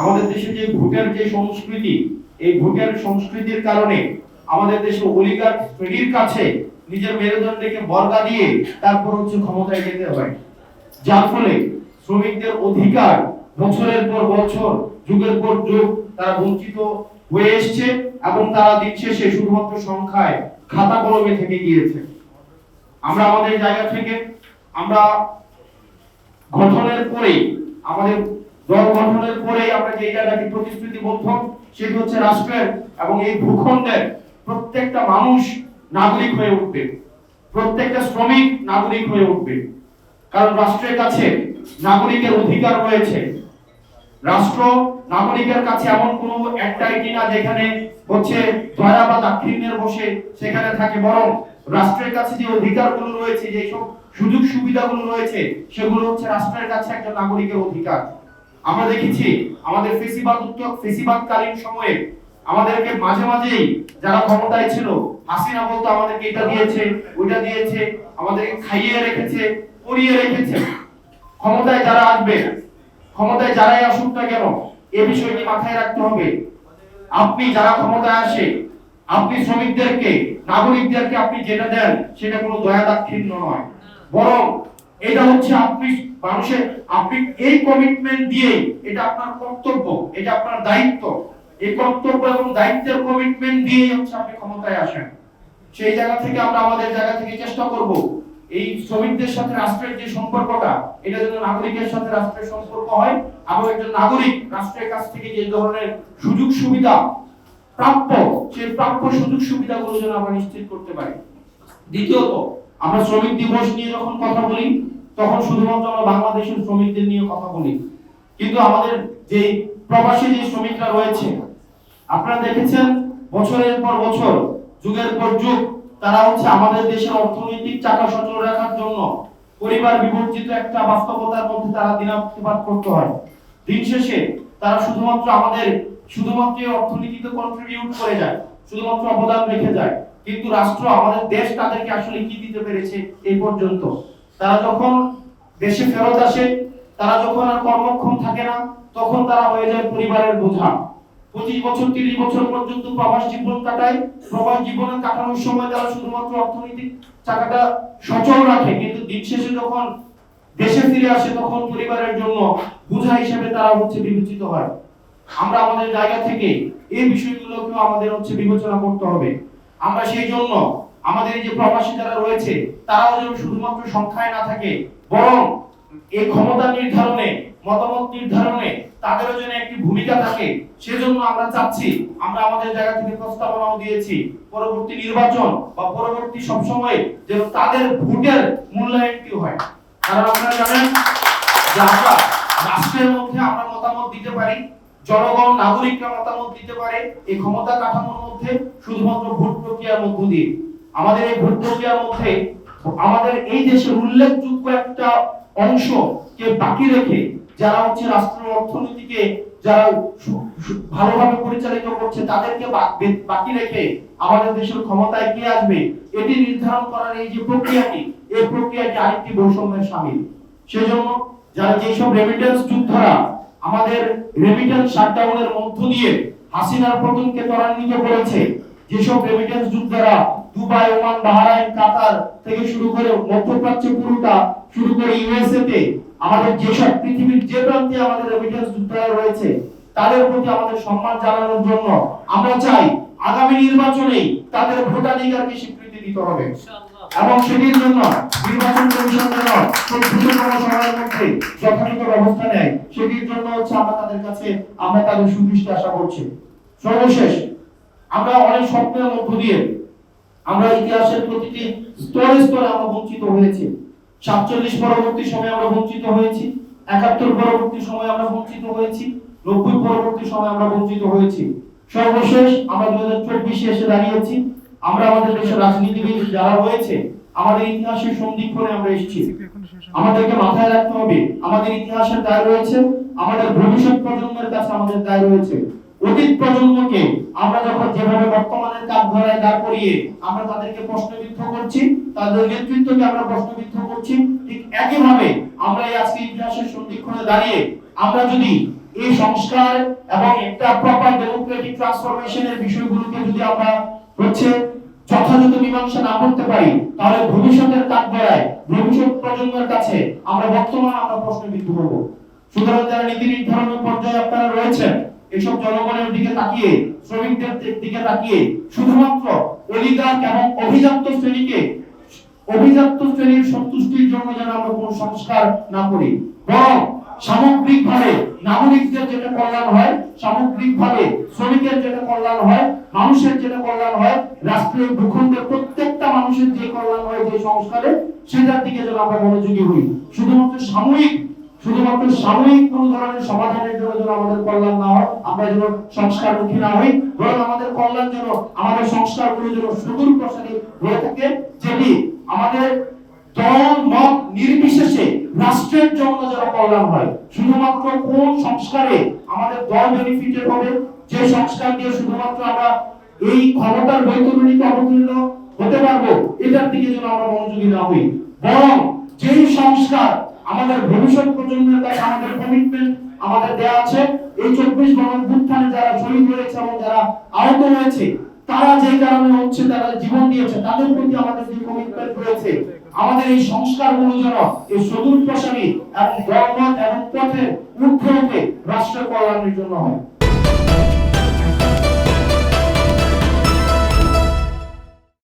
আমাদের দেশে যে ভোটের যে সংস্কৃতি, এই ভোটের সংস্কৃতির কারণে আমাদের দেশে অলিগার শ্রেণির কাছে নিজের মেরুদণ্ডকে বর্গা দিয়ে তারপর হচ্ছে ক্ষমতায় যেতে হয়। যার ফলে শ্রমিকদের অধিকার বছরের পর বছর, যুগের পর যুগ তারা বঞ্চিত হয়ে এসছে এবং তারা দিচ্ছে সে শুধুমাত্র সংখ্যায় খাতা কলমে থেকে গিয়েছে। আমরা আমাদের জায়গা থেকে আমরা গঠনের পরেই আমাদের দল গঠনের পরেই আমরা যে জায়গাটি প্রতিশ্রুতিবদ্ধ, সেটি হচ্ছে রাষ্ট্রের এবং এই ভূখণ্ডের প্রত্যেকটা মানুষ নাগরিক হয়ে উঠবে। প্রত্যেকটা শ্রমিক নাগরিক হয়ে উঠবে। কারণ রাষ্ট্রের কাছে নাগরিকের অধিকার রয়েছে। রাষ্ট্র নাগরিকের কাছে এমন কোনো একটাইটি না যেখানে হচ্ছে দয়া বা দাক্ষিণ্যের বসে সেখানে থাকে, বরং রাষ্ট্রের কাছে যে অধিকারগুলো রয়েছে যে সব সুযোগ সুবিধাগুলো রয়েছে, সেগুলো হচ্ছে রাষ্ট্রের কাছে একটা নাগরিকের অধিকার। আমরা দেখেছি আমাদের ফেসিবাদ ফেসিবাদকালীন সময়ে আমাদেরকে মাঝে মাঝেই যারা ক্ষমতায় ছিল, হাসিনা বলতো আমাদেরকে এটা দিয়েছে, ওইটা দিয়েছে, আমাদেরকে খাইয়ে রেখেছে, পরিয়ে রেখেছে। ক্ষমতায় যারা আসবে, ক্ষমতায় যারাই আসুক না কেন, এ বিষয়টি মাথায় রাখতে হবে। আপনি যারা ক্ষমতায় আসে, আপনি শ্রমিকদেরকে, নাগরিকদেরকে আপনি যেটা দেন, সেটা কোনো দয়া দাক্ষিণ্য নয়। বরং এটা হচ্ছে আপনি মানুষের, আপনি এই কমিটমেন্ট দিয়ে এটা আপনার কর্তব্য, এটা আপনার দায়িত্ব। এই কর্তব্য এবং দায়িত্বের কমিটমেন্ট দিয়ে হচ্ছে আপনি ক্ষমতায় আসেন। সেই জায়গা থেকে আমরা আমাদের জায়গা থেকে চেষ্টা করব এই শ্রমিকদের সাথে রাষ্ট্রের যে সম্পর্কটা, এটা যেন নাগরিকের সাথে রাষ্ট্রের সম্পর্ক হয় এবং একজন নাগরিক রাষ্ট্রের কাছ থেকে যে ধরনের সুযোগ সুবিধা প্রাপ্য সেই প্রাপ্য সুযোগ সুবিধাগুলো যেন আমরা নিশ্চিত করতে পারি। দ্বিতীয়ত, আমরা শ্রমিক দিবস নিয়ে যখন কথা বলি তখন শুধুমাত্র আমরা বাংলাদেশের শ্রমিকদের নিয়ে কথা বলি। কিন্তু আমাদের যে প্রবাসী যে শ্রমিকরা রয়েছে, আপনারা দেখেছেন বছরের পর বছর, যুগের পর যুগ, তারা হচ্ছে আমাদের দেশের অর্থনৈতিক চাকা সচল রাখার জন্য পরিবার বিবর্জিত একটা বাস্তবতার মধ্যে তারা দিনাতিপাত করতে হয়। দিন শেষে তারা শুধুমাত্র আমাদের শুধুমাত্র অর্থনীতিতে কন্ট্রিবিউট করে যায়, শুধুমাত্র অবদান রেখে যায়। কিন্তু রাষ্ট্র আমাদের দেশ তাদেরকে আসলে কি দিতে পেরেছে এই পর্যন্ত? তারা যখন দেশে ফেরত আসে, তারা যখন আর কর্মক্ষম থাকে না, তখন তারা হয়ে যায় পরিবারের বোঝা। পঁচিশ বছর, তিরিশ বছর পর্যন্ত প্রবাস জীবন কাটায়। প্রবাস জীবনে কাটানোর সময় তারা শুধুমাত্র অর্থনৈতিক চাকাটা সচল রাখে, কিন্তু দিন শেষে যখন দেশে ফিরে আসে, তখন পরিবারের জন্য বোঝা হিসেবে তারা হচ্ছে বিবেচিত হয়। আমরা আমাদের জায়গা থেকে এই বিষয়গুলোকেও আমাদের হচ্ছে বিবেচনা করতে হবে। আমরা সেই জন্য আমাদের এই যে প্রবাসী যারা রয়েছে, তারাও যেন শুধুমাত্র সংখ্যায় না থাকে, বরং এই ক্ষমতা নির্ধারণে, মতামত নির্ধারণে তাদেরও যেন একটি ভূমিকা থাকে, সেজন্য আমরা চাচ্ছি, আমরা আমাদের জায়গা থেকে প্রস্তাবনাও দিয়েছি, পরবর্তী নির্বাচন বা পরবর্তী সবসময় যেন তাদের ভোটের মূল্যায়নটি হয়। কারণ আপনারা জানেন যে আমরা রাষ্ট্রের মধ্যে আমরা মতামত দিতে পারি, জনগণ, নাগরিকরা মতামত দিতে পারে, এই ক্ষমতা কাঠামোর মধ্যে শুধুমাত্র ভোট প্রক্রিয়ার মধ্য দিয়ে। আমাদের এই ভোট প্রক্রিয়ার মধ্যে, আমাদের এই দেশের উল্লেখযোগ্য একটা অংশ কে বাকি রেখে যারা হচ্ছে রাষ্ট্র অর্থনীতিকে যারা ভালোভাবে পরিচালিত করছে, তাদেরকে বাকি রেখে আমাদের দেশের ক্ষমতায় কে আসবে, এটি নির্ধারণ করার এই যে প্রক্রিয়াটি, এই প্রক্রিয়াটি আরেকটি বৈষম্যের সামিল। সেজন্য যারা যেসব রেমিটেন্স যোদ্ধারা আমাদের রেমিটেন্স শাটডাউনের মধ্য দিয়ে হাসিনার পতনকে ত্বরান্বিত করেছে, যেসব রেমিটেন্স যোদ্ধারা দুবাই ওমান বাহরাইন কাতার থেকে শুরু করে মধ্যপ্রাচ্য পুরোটা শুরু করে ইউএসএ তে আমাদের যেসব পৃথিবীর যে প্রান্তে আমাদের রেমিটেন্স যোদ্ধারা রয়েছে তাদের প্রতি আমাদের সম্মান জানানোর জন্য আমরা চাই আগামী নির্বাচনে তাদের ভোটাধিকারকে স্বীকৃতি দিতে হবে। এবং সেটির জন্য নির্বাচন কমিশন যেন দ্রুততম সময়ের মধ্যে যথাযথ ব্যবস্থা নেয় সেটির জন্য হচ্ছে আমরা তাদের কাছে আমরা তাদের সুদৃষ্টি আশা করছি। সর্বশেষ আমরা অনেক স্বপ্নের মধ্য দিয়ে আমরা ইতিহাসের প্রতিটি স্তরে স্তরে আমরা বঞ্চিত হয়েছি। সাতচল্লিশ পরবর্তী সময়ে আমরা বঞ্চিত হয়েছি, একাত্তর পরবর্তী সময়ে আমরা বঞ্চিত হয়েছি, নব্বই পরবর্তী সময়ে আমরা বঞ্চিত হয়েছি। সর্বশেষ আমরা দু হাজার চব্বিশে এসে দাঁড়িয়েছি। আমরা আমাদের দেশের রাজনীতিবিদ যারা রয়েছে, আমাদের ইতিহাসের সন্ধিক্ষণে আমরা এসেছি। আমাদেরকে মাথায় রাখতে হবে, আমাদের ইতিহাসের দায় রয়েছে, আমাদের ভবিষ্যৎ প্রজন্মের কাছে আমাদের দায় রয়েছে। অতীত প্রজন্মকে আমরা যখন যেভাবে বর্তমানের ধরায় দাঁড় করিয়ে আমরা তাদেরকে প্রশ্নবিদ্ধ করছি, তাদের নেতৃত্বকে আমরা প্রশ্নবিদ্ধ করছি। ঠিক একইভাবে আমরা এই আজকে ইতিহাসের সন্ধিক্ষণে দাঁড়িয়ে আমরা যদি এই সংস্কার এবং একটা প্রপার ডেমোক্রেটিক ট্রান্সফরমেশনের বিষয়গুলোকে যদি আমরা হচ্ছে যথাযথ মীমাংসা না করতে পারি, তাহলে ভবিষ্যতের কাঠগড়ায় ভবিষ্যৎ প্রজন্মের কাছে আমরা বর্তমান আমরা প্রশ্নবিদ্ধ হব। সুতরাং যারা নীতি নির্ধারণের পর্যায়ে আপনারা রয়েছেন এসব জনগণের দিকে তাকিয়ে, শ্রমিকদের দিকে তাকিয়ে শুধুমাত্র অলিগার্ক এবং অভিজাত শ্রেণীকে, অভিজাত শ্রেণির সন্তুষ্টির জন্য যেন আমরা কোনো সংস্কার না করি, বরং সামগ্রিকভাবে নাগরিকদের যেটা কল্যাণ হয়, সামগ্রিকভাবে শ্রমিকের যেটা কল্যাণ হয়, মানুষের যেটা কল্যাণ হয় রাষ্ট্রীয় ভূখণ্ডের প্রত্যেকটা মানুষের যে কল্যাণ হয়, যে সংস্কারে, সেটার দিকে যেন আমরা মনোযোগী হই। শুধুমাত্র সাময়িক শুধুমাত্র সাময়িক কোন ধরনের সমাধানের জন্য যেন আমাদের কল্যাণ না হয়, আমরা যেন সংস্কারমুখী না হই, বরং আমাদের কল্যাণ যেন, আমাদের সংস্কারগুলো যেন সুদূর প্রসারী হয়ে থাকে, যেটি আমাদের দল, মত নির্বিশেষে রাষ্ট্রের জন্য যেন কল্যাণ হয়। শুধুমাত্র কোন সংস্কারে আমাদের দল বেনিফিটেড হবে, যে সংস্কার দিয়ে শুধুমাত্র আমরা এই ক্ষমতার বৈতরণীকে অবতীর্ণ হতে পারব, এটার দিকে যেন আমরা মনোযোগী না হই। বরং যেই সংস্কার আমাদের ভবিষ্যৎ প্রজন্মের কাছে আমাদের কমিটমেন্ট আমাদের দেয়া আছে। এই চব্বিশ গণঅভ্যুত্থানে যারা শহীদ হয়েছে এবং যারা আহত হয়েছে, তারা যে কারণে হচ্ছে, তারা জীবন দিয়েছে, তাদের প্রতি আমাদের যে কমিটমেন্ট রয়েছে, আমাদের এই সংস্কারগুলো যেন এই সদূর প্রসারী এবং ধর্ম এবং পথে ঊর্ধ্বে উঠে রাষ্ট্র কল্যাণের জন্য হয়।